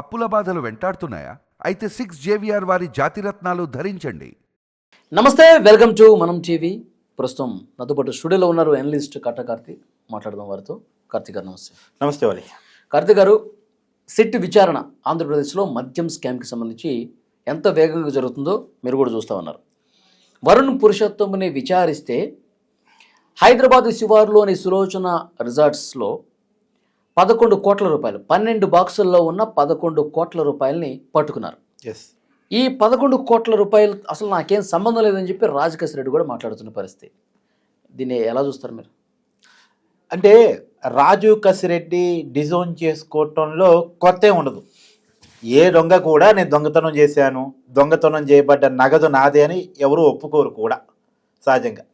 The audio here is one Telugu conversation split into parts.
అప్పుల బాధలు వెంటాడుతున్నాయా? అయితే సిక్స్ జేవిఆర్ వారి జాతిరత్నాలు ధరించండి. నమస్తే వెల్కమ్ టు మనం టీవీ. ప్రస్తుతం నాతో పాటు స్టూడియోలో ఉన్నారు అనలిస్ట్ కట్ట కార్తీక్ మాట్లాడదాం వారితో. కార్తీక్ గారు నమస్తే. నమస్తే వాలి కార్తీక్ గారు సిట్ విచారణ ఆంధ్రప్రదేశ్లో మద్యం స్కామ్కి సంబంధించి ఎంత వేగంగా జరుగుతుందో మీరు కూడా చూస్తూ ఉన్నారు. వరుణ్ పురుషోత్తముని విచారిస్తే హైదరాబాద్ శివారులోని సులోచన రిసార్ట్స్లో పదకొండు కోట్ల రూపాయలు. పన్నెండు బాక్సుల్లో ఉన్న పదకొండు కోట్ల రూపాయలని పట్టుకున్నారు. ఎస్ ఈ పదకొండు కోట్ల రూపాయలు అసలు నాకేం సంబంధం లేదని చెప్పి రాజకేశ్ రెడ్డి కూడా మాట్లాడుతున్న పరిస్థితి. దీన్ని ఎలా చూస్తారు మీరు? అంటే రాజు కసిరెడ్డి డిజైన్ చేసుకోవటంలో కొత్త ఉండదు. ఏ దొంగ కూడా నేను దొంగతనం చేశాను దొంగతనం చేయబడ్డ నగదు నాదే అని ఎవరు ఒప్పుకోరు కూడా సహజంగా.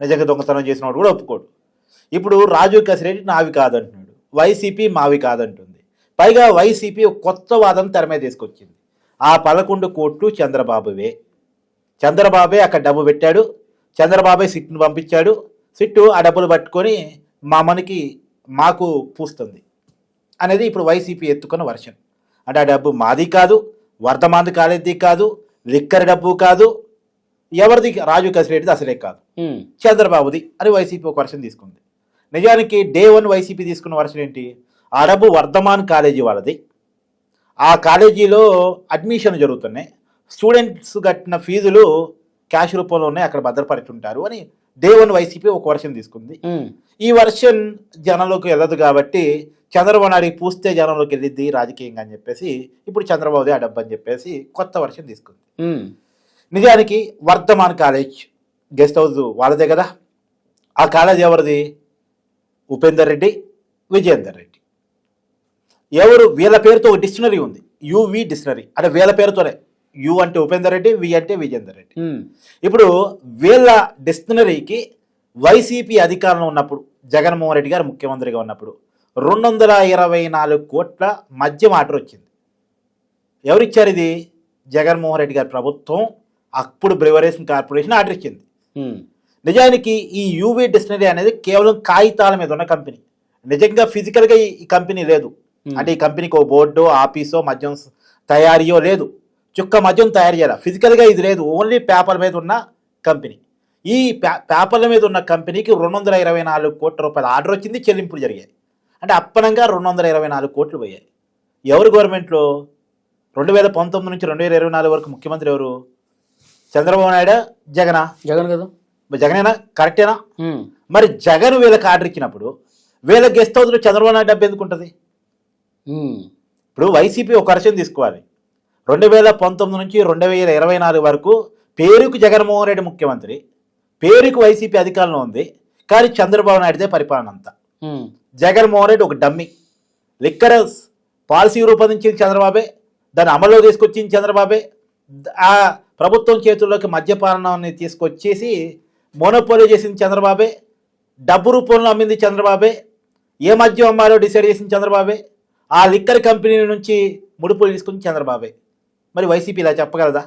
నిజంగా దొంగతనం చేసినవాడు కూడా ఒప్పుకోడు. ఇప్పుడు రాజు కసిరెడ్డి నావి కాదంటున్నాడు. వైసీపీ మావి కాదంటుంది. పైగా వైసీపీ కొత్త వాదన తెర మీద తీసుకొచ్చింది. ఆ పదకొండు కోట్లు చంద్రబాబువే. చంద్రబాబే అక్కడ డబ్బు పెట్టాడు. చంద్రబాబే సిట్టును పంపించాడు. సిట్టు ఆ డబ్బులు పట్టుకొని మా మనకి మాకు పూస్తుంది అనేది ఇప్పుడు వైసీపీ ఎత్తుకున్న వర్షన్. అంటే ఆ డబ్బు మాది కాదు వర్ధమాంది కాలేది కాదు లిక్కర్ డబ్బు కాదు ఎవరిది రాజు కసిరెడ్డిది అసలే కాదు. చంద్రబాబుది అని వైసీపీ ఒక వర్షన్ తీసుకుంది. నిజానికి డే వన్ వైసీపీ తీసుకున్న వర్షన్ ఏంటి? డబ్బు వర్ధమాన్ కాలేజీ వాళ్ళది. ఆ కాలేజీలో అడ్మిషన్ జరుగుతున్నాయి. స్టూడెంట్స్ కట్టిన ఫీజులు క్యాష్ రూపంలో ఉన్నాయి అక్కడ భద్రపరుచుంటారు అని డే వన్ వైసీపీ ఒక వర్షన్ తీసుకుంది. ఈ వర్షన్ జనంలోకి వెళ్ళదు కాబట్టి చంద్రబాబు నాయుడికి పూస్తే జనంలోకి వెళ్ళిద్ది రాజకీయంగా అని చెప్పేసి ఇప్పుడు చంద్రబాబుదే ఆ డబ్బు అని చెప్పేసి కొత్త వర్షన్ తీసుకుంది. నిజానికి వర్ధమాన్ కాలేజ్ గెస్ట్ హౌస్ వాళ్ళదే కదా. ఆ కాలేజ్ ఎవరిది? ఉపేందర్ రెడ్డి విజయేందర్ రెడ్డి. ఎవరు? వీళ్ళ పేరుతో ఒక డిక్షనరీ ఉంది. UV dictionary. అంటే వీళ్ళ పేరుతోనే. యు అంటే ఉపేందర్ రెడ్డి వి అంటే విజయేందర్ రెడ్డి. ఉమ్, ఇప్పుడు వీళ్ళ డిక్షనరీకి వైసీపీ అధికారంలో ఉన్నప్పుడు జగన్మోహన్ రెడ్డి గారు ముఖ్యమంత్రిగా ఉన్నప్పుడు రెండు వందల ఇరవై నాలుగు కోట్ల మద్యం ఆర్డర్ వచ్చింది. ఎవరిచ్చారు ఇది? జగన్మోహన్ రెడ్డి గారి ప్రభుత్వం అప్పుడు బ్రివరేషన్ కార్పొరేషన్ ఆర్డర్ ఇచ్చింది. ఉమ్, నిజానికి ఈ యూవీ డిక్షనరీ అనేది కేవలం కాగితాల మీద ఉన్న కంపెనీ నిజంగా ఫిజికల్గా ఈ- కంపెనీ లేదు. Hmm. అంటే ఈ కంపెనీకి ఓ బోర్డు ఆఫీసో మద్యం తయారీయో లేదు. చుక్క మద్యం తయారు చేయాలి? ఫిజికల్గా ఇది లేదు. ఓన్లీ పేపర్ మీద ఉన్న కంపెనీ ఈ పే- పేపర్ల మీద ఉన్న కంపెనీకి రెండు వందల ఇరవై నాలుగు కోట్ల రూపాయల ఆర్డర్ వచ్చింది చెల్లింపులు జరిగాయి. అంటే అప్పనంగా రెండు వందల ఇరవై నాలుగు కోట్లు పోయాయి. ఎవరు గవర్నమెంట్లో రెండు వేల పంతొమ్మిది నుంచి రెండు వేల ఇరవై నాలుగు వరకు ముఖ్యమంత్రి ఎవరు? చంద్రబాబు నాయుడు? జగనా? జగన్ కదా. జగనేనా? కరెక్టేనా? మరి జగన్ వీళ్ళకి ఆర్డర్ ఇచ్చినప్పుడు వీళ్ళ గెస్ట్ హౌస్లో చంద్రబాబు నాయుడు డబ్బు ఎందుకు ఉంటుంది ఇప్పుడు వైసీపీ ఒక వర్షం తీసుకోవాలి. రెండు వేల పంతొమ్మిది నుంచి రెండు వేల ఇరవై నాలుగు వరకు పేరుకు జగన్మోహన్ రెడ్డి ముఖ్యమంత్రి పేరుకు వైసీపీ అధికారంలో ఉంది కానీ చంద్రబాబు నాయుడుదే పరిపాలన అంతా. జగన్మోహన్ రెడ్డి ఒక డమ్మి. లిక్కర్ పాలసీ రూపొందించింది చంద్రబాబే దాన్ని అమల్లో తీసుకొచ్చింది చంద్రబాబే ఆ ప్రభుత్వం చేతుల్లోకి మద్యపానాన్ని తీసుకొచ్చేసి మోనోపోలీ చేసింది చంద్రబాబే డబ్బు రూపంలో అమ్మింది చంద్రబాబే ఏ మద్యం అమ్మారో డిసైడ్ చేసింది చంద్రబాబే ఆ లిక్కర్ కంపెనీ నుంచి ముడుపులు తీసుకుని చంద్రబాబే. మరి వైసీపీ ఇలా చెప్పగలదా?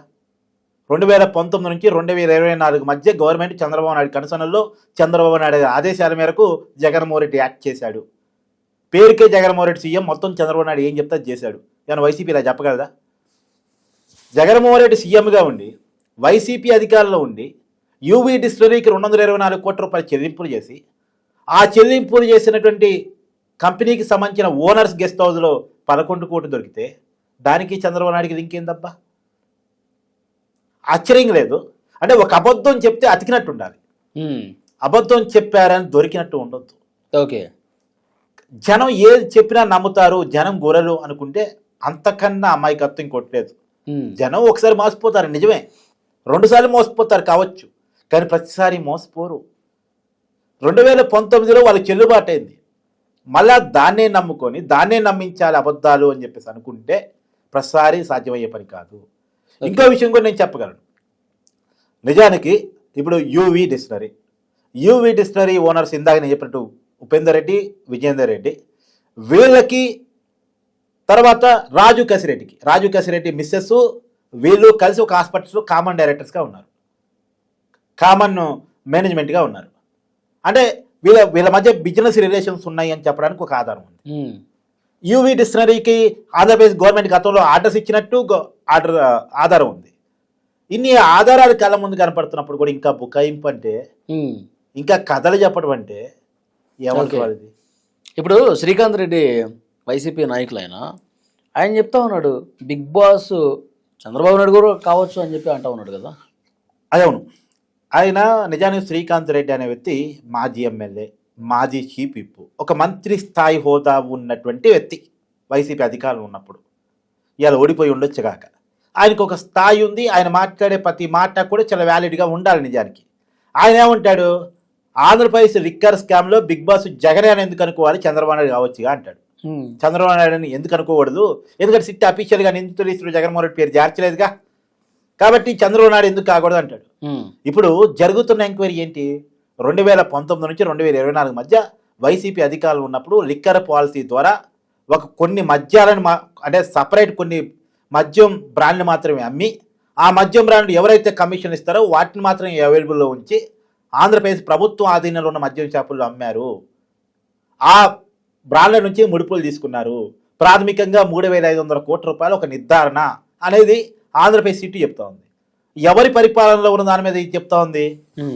రెండు వేల పంతొమ్మిది నుంచి రెండు వేల ఇరవై నాలుగు మధ్య గవర్నమెంట్ చంద్రబాబు నాయుడు కనుసనల్లో చంద్రబాబు నాయుడు ఆదేశాల మేరకు జగన్మోహన్ రెడ్డి యాక్ట్ చేశాడు. పేరుకే జగన్మోహన్ రెడ్డి సీఎం మొత్తం చంద్రబాబు నాయుడు ఏం చెప్తా చేశాడు. కానీ వైసీపీ ఇలా చెప్పగలదా? జగన్మోహన్ రెడ్డి సీఎంగా ఉండి వైసీపీ అధికారంలో ఉండి యూవీ డిస్టిలరీకి రెండు వందల ఇరవై నాలుగు కోట్ల రూపాయలు చెల్లింపులు చేసి ఆ చెల్లింపులు చేసినటువంటి కంపెనీకి సంబంధించిన ఓనర్స్ గెస్ట్ హౌస్లో పదకొండు కోట్లు దొరికితే దానికి చంద్రబాబు నాయుడికి ఇంకేందబ్బా ఆశ్చర్యం లేదు. అంటే ఒక అబద్ధం చెప్తే అతికినట్టు ఉండాలి. అబద్ధం చెప్పారని దొరికినట్టు ఉండొద్దు. ఓకే. జనం ఏది చెప్పినా నమ్ముతారు జనం గొర్రెలు అనుకుంటే అంతకన్నా అమాయకత్వం ఇంకోటి లేదు. ఉమ్, జనం ఒకసారి మోసపోతారు నిజమే. రెండుసార్లు మోసపోతారు కావచ్చు. కానీ ప్రతిసారి మోసపోరు. రెండు వేల పంతొమ్మిదిలో వాళ్ళకి చెల్లుబాటు అయింది. మళ్ళా దాన్నే నమ్ముకొని దాన్నే నమ్మించాలి అబద్ధాలు అని చెప్పేసి అనుకుంటే ప్రతిసారి సాధ్యమయ్యే పని కాదు. ఇంకో విషయం కూడా నేను చెప్పగలను. నిజానికి ఇప్పుడు UV dictionary. UV dictionary owners ఇందాక నేను చెప్పినట్టు ఉపేందర్ రెడ్డి విజయేందర్ రెడ్డి. వీళ్ళకి తర్వాత రాజు కసిరెడ్డికి. రాజు కసిరెడ్డి మిస్సెస్ వీళ్ళు కలిసి ఒక హాస్పిటల్స్లో కామన్ డైరెక్టర్స్గా ఉన్నారు. కామన్ మేనేజ్మెంట్గా ఉన్నారు. అంటే వీళ్ళ వీళ్ళ మధ్య బిజినెస్ రిలేషన్స్ ఉన్నాయి అని చెప్పడానికి ఒక ఆధారం ఉంది. యూవి డిక్షనరీకి ఆంధ్రప్రదేశ్ గవర్నమెంట్ గతంలో ఆర్డర్స్ ఇచ్చినట్టు ఆర్డర్ ఆధారం ఉంది. ఇన్ని ఆధారాలు కళ్ళ ముందు కనపడుతున్నప్పుడు కూడా ఇంకా బుకాయింపు అంటే ఉమ్. ఇంకా కథలు చెప్పడం అంటే. వాళ్ళది? ఇప్పుడు శ్రీకాంత్ రెడ్డి వైసీపీ నాయకులు ఆయన ఆయన చెప్తా ఉన్నాడు బిగ్ బాస్ చంద్రబాబు నాయుడు కూడా కావచ్చు అని చెప్పి అంటా ఉన్నాడు కదా. అదే అవును. ఆయన నిజానికి శ్రీకాంత్ రెడ్డి అనే వ్యక్తి మాజీ ఎమ్మెల్యే మాజీ చీఫ్ విప్ ఒక మంత్రి స్థాయి హోదా ఉన్నటువంటి వ్యక్తి వైసీపీ అధికారులు ఉన్నప్పుడు. ఇవాళ ఓడిపోయి ఉండొచ్చు కాక ఆయనకు ఒక స్థాయి ఉంది ఆయన మాట్లాడే ప్రతి మాట కూడా చాలా వ్యాలిడ్గా ఉండాలి నిజానికి. ఆయన ఏమంటాడు? ఆంధ్రప్రదేశ్ లిక్కర్ స్కామ్లో బిగ్ బాస్ జగనే అని ఎందుకు అనుకోవాలి? చంద్రబాబు నాయుడు కావచ్చుగా అంటాడు. చంద్రబాబు నాయుడుని ఎందుకు అనుకోకూడదు? ఎందుకంటే సిట్ అఫీషియల్గా నిందితులు జగన్మోహన్ రెడ్డి పేరు చేర్చలేదుగా కాబట్టి చంద్రబాబు నాయుడు ఎందుకు కాకూడదు అంటాడు. ఇప్పుడు జరుగుతున్న ఎంక్వైరీ ఏంటి? రెండు వేల పంతొమ్మిది నుంచి రెండు వేల ఇరవై నాలుగు మధ్య వైసీపీ అధికారులు ఉన్నప్పుడు లిక్కర్ పాలసీ ద్వారా ఒక కొన్ని మద్యాలను అంటే సపరేట్ కొన్ని మద్యం బ్రాండ్లు మాత్రమే అమ్మి ఆ మద్యం బ్రాండ్లు ఎవరైతే కమిషన్ ఇస్తారో వాటిని మాత్రమే అవైలబుల్లో ఉంచి ఆంధ్రప్రదేశ్ ప్రభుత్వం ఆధీనంలో ఉన్న మద్యం షాపుల్లో అమ్మారు. ఆ బ్రాండ్ల నుంచి ముడుపులు తీసుకున్నారు. ప్రాథమికంగా మూడు వేల ఐదు వందల కోట్ల రూపాయలు ఒక నిర్ధారణ అనేది ఆంధ్రప్రదేశ్ సిటీ చెప్తా ఉంది. ఎవరి పరిపాలనలో ఉన్న దాని మీద ఇది చెప్తా ఉంది.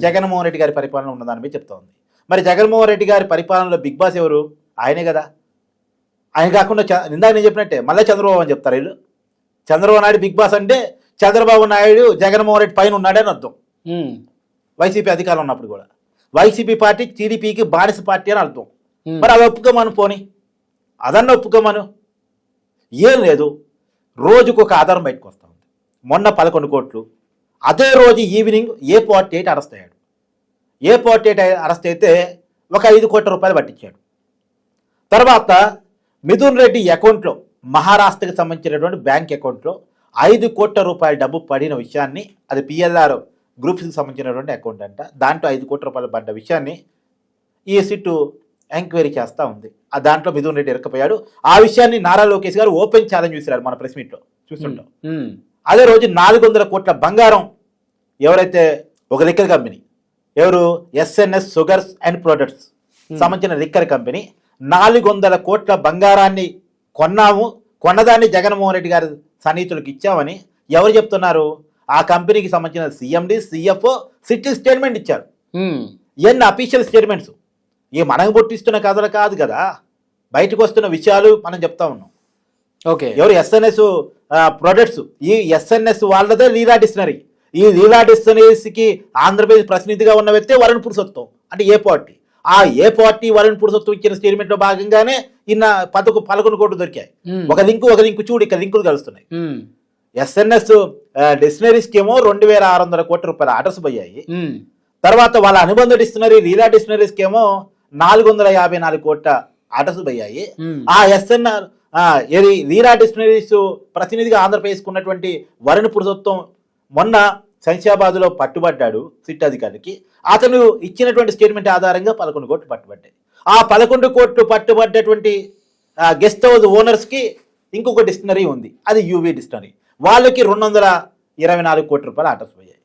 జగన్మోహన్ రెడ్డి గారి పరిపాలన ఉన్న దాని మీద చెప్తా ఉంది. మరి జగన్మోహన్ రెడ్డి గారి పరిపాలనలో బిగ్ బాస్ ఎవరు? ఆయనే కదా. ఆయన కాకుండా ఇందాక నేను చెప్పినట్టే మళ్ళీ చంద్రబాబు అని చెప్తారు వీళ్ళు. చంద్రబాబు నాయుడు బిగ్ బాస్ అంటే చంద్రబాబు నాయుడు జగన్మోహన్ రెడ్డి పైన ఉన్నాడని అర్థం. వైసీపీ అధికారంలో ఉన్నప్పుడు కూడా. వైసీపీ పార్టీ టీడీపీకి బానిస పార్టీ అని అర్థం. మరి అది ఒప్పుకోమను పోని. అదన్న ఒప్పుకోమను. ఏం లేదు. రోజుకు ఒక ఆధారం బయటకు వస్తూ. మొన్న పదకొండు కోట్లు. అదే రోజు ఈవినింగ్ ఏ పార్టీ ఎయిట్ అరెస్ట్ అయ్యాడు. ఏ పార్టీ ఎయిట్ అరెస్ట్ అయితే ఒక ఐదు కోట్ల రూపాయలు పట్టించాడు. తర్వాత మిథున్ రెడ్డి అకౌంట్లో మహారాష్ట్రకి సంబంధించినటువంటి బ్యాంక్ అకౌంట్లో ఐదు కోట్ల రూపాయల డబ్బు పడిన విషయాన్ని అది పిఎల్ఆర్ గ్రూప్స్కి సంబంధించినటువంటి అకౌంట్ అంట దాంట్లో ఐదు కోట్ల రూపాయలు పడ్డ విషయాన్ని ఈ సిట్టు ఎంక్వైరీ చేస్తూ ఉంది. ఆ దాంట్లో మిథున్ రెడ్డి ఇరకపోయాడు ఆ విషయాన్ని నారా లోకేష్ గారు ఓపెన్ ఛాలెంజ్ చూసారు మన ప్రెస్ మీట్లో. చూస్తుంటాం. అదే రోజు నాలుగు వందల కోట్ల బంగారం ఎవరైతే ఒక లిక్కర్ కంపెనీ ఎవరు ఎస్ఎన్ఎస్ షుగర్స్ అండ్ ప్రొడక్ట్స్ సంబంధించిన లిక్కర్ కంపెనీ నాలుగు వందల కోట్ల బంగారాన్ని కొన్నాము కొన్నదాన్ని జగన్మోహన్ రెడ్డి గారి సన్నిహితులకు ఇచ్చామని ఎవరు చెప్తున్నారు? ఆ కంపెనీకి సంబంధించిన సీఎండి సిఎఫ్ఓ సిటీ స్టేట్మెంట్ ఇచ్చారు. ఇవన్నీ అఫీషియల్ స్టేట్మెంట్స్. ఈ మనకు పుట్టిస్తున్న కథలు కాదు కదా. బయటకు వస్తున్న విషయాలు మనం చెప్తా ఉన్నాం. ఓకే. ఎవరు ఎస్ఎన్ఎస్ ప్రొడక్ట్స్ ఈ ఎస్ఎన్ఎస్ వాళ్ళదే లీలా డిక్షనరీ ఈ లీలా డిక్షనరీస్కి ఆంధ్రప్రదేశ్ ప్రతినిధిగా ఉన్న వ్యక్తి వరుణ్ పురుషోత్తం. అంటే ఏ పార్టీ? ఆ ఏ పార్టీ వరుణ్ పురుషోత్తం ఇచ్చిన స్టేట్మెంట్లో భాగంగానే ఇన్న పదకొ పదకొండు కోట్లు దొరికాయి. ఒక లింకు ఒక లింకు చూడు ఇక్కడ లింకులు కలుస్తున్నాయి. ఎస్ఎన్ఎస్ డిక్షనరీస్కి ఏమో రెండు వేల ఆరు వందల కోట్ల రూపాయల ఆర్డర్స్ పోయాయి. తర్వాత వాళ్ళ అనుబంధ డిక్షనరీ లీలా డిక్షనరీస్కి ఏమో నాలుగు వందల యాభై నాలుగు కోట్ల ఆర్డర్స్ పోయాయి. ఆ ఎస్ఎన్ఆర్ ఏది? వీరా డిక్షనరీస్ ప్రతినిధిగా ఆంధ్రప్రదేశ్కు ఉన్నటువంటి వరుణ్ పురుషోత్తం మొన్న శంషాబాద్లో పట్టుబడ్డాడు సిట్ అధికారికి. అతను ఇచ్చినటువంటి స్టేట్మెంట్ ఆధారంగా పదకొండు కోట్లు పట్టుబడ్డాయి. ఆ పదకొండు కోట్లు పట్టుబడ్డటువంటి గెస్ట్ హౌస్ ఓనర్స్కి ఇంకొక డిక్షనరీ ఉంది. అది యూవీ డిక్షనరీ. వాళ్ళకి రెండు వందల ఇరవై నాలుగు కోట్ల రూపాయలు ఆర్డర్స్ పోయాయి.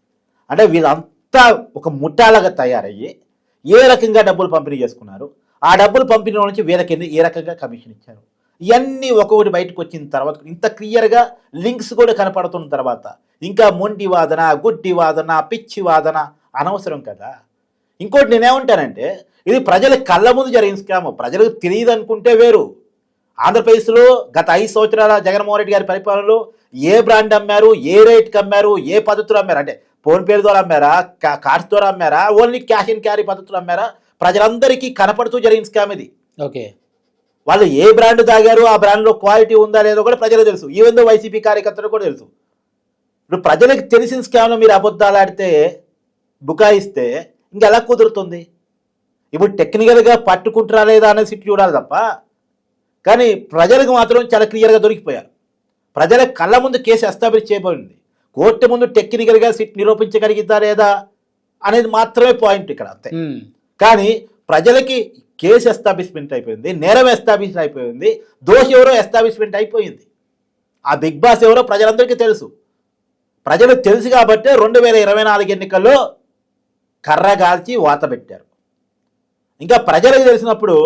అంటే వీళ్ళంతా ఒక ముఠాలాగా తయారయ్యి ఏ రకంగా డబ్బులు పంపిణీ చేసుకున్నారు? ఆ డబ్బులు పంపిణీ నుంచి వీళ్ళకి ఎన్ని- ఏ రకంగా కమిషన్ ఇచ్చారు? ఇవన్నీ ఒక్కొక్కటి బయటకు వచ్చిన తర్వాత ఇంత క్లియర్గా లింక్స్ కూడా కనపడుతున్న తర్వాత ఇంకా మొండి వాదన గుడ్డి వాదన పిచ్చి వాదన అనవసరం కదా. ఇంకోటి నేనేమంటానంటే ఇది ప్రజల కళ్ళ ముందు జరిగిన స్కామ్. ప్రజలకు తెలియదు అనుకుంటే వేరు. ఆంధ్రప్రదేశ్లో గత ఐదు సంవత్సరాల జగన్మోహన్ రెడ్డి గారి పరిపాలనలో ఏ బ్రాండ్ అమ్మారు ఏ రేట్కి అమ్మారు ఏ పద్ధతిలో అమ్మారు? అంటే ఫోన్పే ద్వారా అమ్మారా కార్డ్స్ ద్వారా అమ్మారా ఓన్లీ క్యాష్ అండ్ క్యారీ పద్ధతిలో అమ్మారా? ప్రజలందరికీ కనపడుతూ జరిగిన స్కామ్ ఇది. ఓకే. వాళ్ళు ఏ బ్రాండ్ తాగారు ఆ బ్రాండ్లో క్వాలిటీ ఉందా లేదో కూడా ప్రజలకు తెలుసు. ఈవెన్ దో వైసీపీ కార్యకర్తలకు కూడా తెలుసు. ఇప్పుడు ప్రజలకు తెలిసిన స్కామ్లో మీరు అబద్ధాలు ఆడితే బుకాయిస్తే ఇంకెలా కుదురుతుంది? ఇప్పుడు టెక్నికల్గా పట్టుకుంటారా లేదా అనేది సిట్ చూడాలి తప్ప కానీ ప్రజలకు మాత్రం చాలా క్లియర్గా దొరికిపోయారు. ప్రజల కళ్ళ ముందు కేసు ఎస్టాబ్లిష్ చేయబడింది. కోర్టు ముందు టెక్నికల్గా సిట్ నిరూపించగలిగిద్దా లేదా అనేది మాత్రమే పాయింట్ ఇక్కడ అంతే. ఉమ్. కానీ ప్రజలకి కేసు ఎస్టాబ్లిష్మెంట్ అయిపోయింది నేరం ఎస్టాబ్లిష్ అయిపోయింది దోషి ఎవరో ఎస్టాబ్లిష్మెంట్ అయిపోయింది. ఆ బిగ్ బాస్ ఎవరో ప్రజలందరికీ తెలుసు. ప్రజలకు తెలుసు కాబట్టే రెండు వేల ఇరవై నాలుగు ఎన్నికల్లో కర్ర కాల్చి వాత పెట్టారు. ఇంకా ప్రజలకు తెలిసినప్పుడు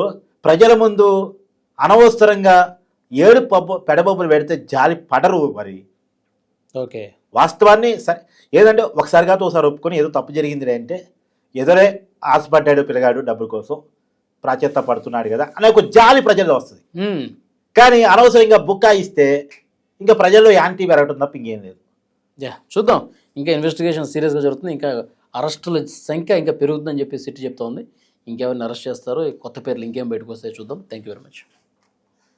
ప్రజల ముందు అనవసరంగా ఏడు పబ్బు పెడబొబ్బులు పెడితే జాలి పడరు మరి. ఓకే. వాస్తవాన్ని సరే ఏదంటే ఒకసారి కాదు ఒకసారి ఒప్పుకొని ఏదో తప్పు జరిగింది అంటే ఎదురే ఆశపడ్డాడు పిల్లగాడు డబ్బుల కోసం. ప్రాచేత పడుతున్నాడు కదా అనే ఒక జాలి ప్రజల్లో వస్తుంది. కానీ అనవసరంగా బుక్కాయిస్తే ఇంకా ప్రజల్లో యాంటీ పెరగటం తప్ప ఇంకేం లేదు. యా చూద్దాం. ఇంకా ఇన్వెస్టిగేషన్ సీరియస్గా జరుగుతుంది. ఇంకా అరెస్టుల సంఖ్య ఇంకా పెరుగుతుందని చెప్పి సిటీ చెప్తా ఉంది ఇంకెవరిని అరెస్ట్ చేస్తారో కొత్త పేర్లు ఇంకేం బయటకు వస్తాయో చూద్దాం. Thank you very much